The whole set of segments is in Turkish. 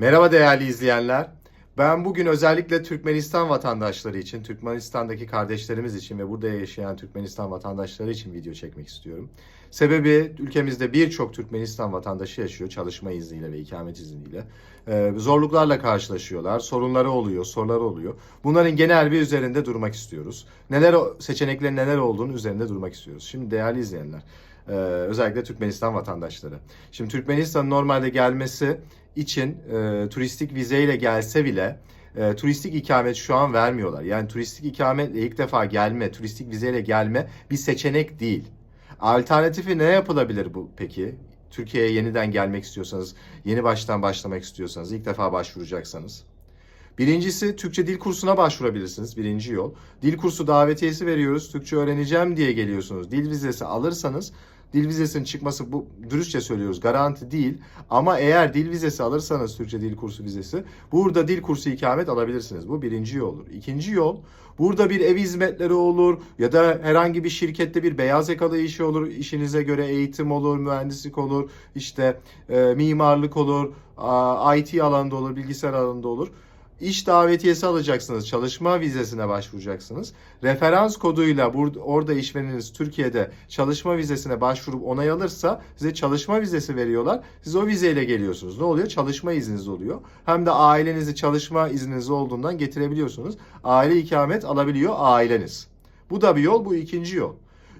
Merhaba değerli izleyenler. Ben bugün özellikle Türkmenistan vatandaşları için, Türkmenistan'daki kardeşlerimiz için ve burada yaşayan Türkmenistan vatandaşları için video çekmek istiyorum. Sebebi ülkemizde birçok Türkmenistan vatandaşı yaşıyor çalışma izniyle ve ikamet izniyle. Ee, zorluklarla karşılaşıyorlar, sorunları oluyor, soruları oluyor. Bunların genel bir üzerinde durmak istiyoruz. Neler seçeneklerin neler olduğunu üzerinde durmak istiyoruz. Şimdi değerli izleyenler, e, özellikle Türkmenistan vatandaşları. Şimdi Türkmenistan'ın normalde gelmesi için e, turistik vizeyle gelse bile e, turistik ikamet şu an vermiyorlar. Yani turistik ikametle ilk defa gelme, turistik vizeyle gelme bir seçenek değil. Alternatifi ne yapılabilir bu peki? Türkiye'ye yeniden gelmek istiyorsanız, yeni baştan başlamak istiyorsanız, ilk defa başvuracaksanız. Birincisi Türkçe dil kursuna başvurabilirsiniz. Birinci yol. Dil kursu davetiyesi veriyoruz. Türkçe öğreneceğim diye geliyorsunuz. Dil vizesi alırsanız dil vizesinin çıkması bu dürüstçe söylüyoruz garanti değil. Ama eğer dil vizesi alırsanız Türkçe dil kursu vizesi burada dil kursu ikamet alabilirsiniz. Bu birinci yol. İkinci yol burada bir ev hizmetleri olur ya da herhangi bir şirkette bir beyaz yakalı işi olur. İşinize göre eğitim olur, mühendislik olur, işte e, mimarlık olur, a, IT alanında olur, bilgisayar alanında olur. İş davetiyesi alacaksınız. Çalışma vizesine başvuracaksınız. Referans koduyla orada işvereniniz Türkiye'de çalışma vizesine başvurup onay alırsa size çalışma vizesi veriyorlar. Siz o vizeyle geliyorsunuz. Ne oluyor? Çalışma izniniz oluyor. Hem de ailenizi çalışma izniniz olduğundan getirebiliyorsunuz. Aile ikamet alabiliyor aileniz. Bu da bir yol, bu ikinci yol.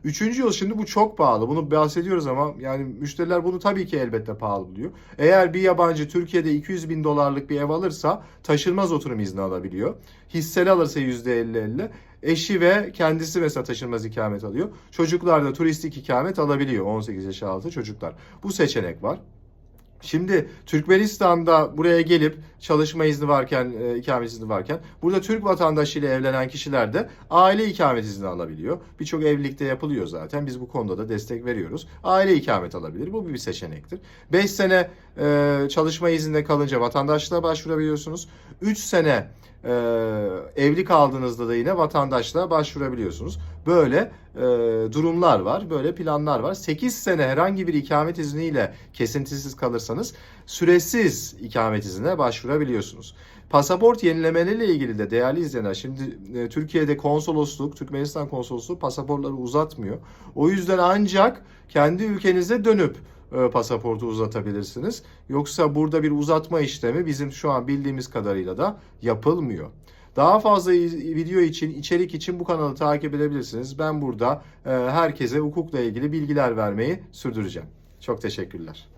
Üçüncü yol şimdi bu çok pahalı. Bunu bahsediyoruz ama yani müşteriler bunu tabii ki elbette pahalı buluyor. Eğer bir yabancı Türkiye'de 200 bin dolarlık bir ev alırsa taşınmaz oturum izni alabiliyor. Hisseli alırsa %50-50. Eşi ve kendisi mesela taşınmaz ikamet alıyor. Çocuklar da turistik ikamet alabiliyor 18 yaş altı çocuklar. Bu seçenek var. Şimdi Türkmenistan'da buraya gelip çalışma izni varken, e, ikamet izni varken burada Türk vatandaşıyla evlenen kişiler de aile ikamet izni alabiliyor. Birçok evlilikte yapılıyor zaten. Biz bu konuda da destek veriyoruz. Aile ikamet alabilir. Bu bir seçenektir. 5 sene e, çalışma izninde kalınca vatandaşlığa başvurabiliyorsunuz. 3 sene e, evli kaldığınızda da yine vatandaşlığa başvurabiliyorsunuz. Böyle e, durumlar var, böyle planlar var. 8 sene herhangi bir ikamet izniyle kesintisiz kalırsanız süresiz ikamet iznine başvurabiliyorsunuz. Pasaport yenilemeleriyle ilgili de değerli izleyenler şimdi e, Türkiye'de konsolosluk, Türkmenistan konsolosluğu pasaportları uzatmıyor. O yüzden ancak kendi ülkenize dönüp e, pasaportu uzatabilirsiniz. Yoksa burada bir uzatma işlemi bizim şu an bildiğimiz kadarıyla da yapılmıyor. Daha fazla video için, içerik için bu kanalı takip edebilirsiniz. Ben burada e, herkese hukukla ilgili bilgiler vermeyi sürdüreceğim. Çok teşekkürler.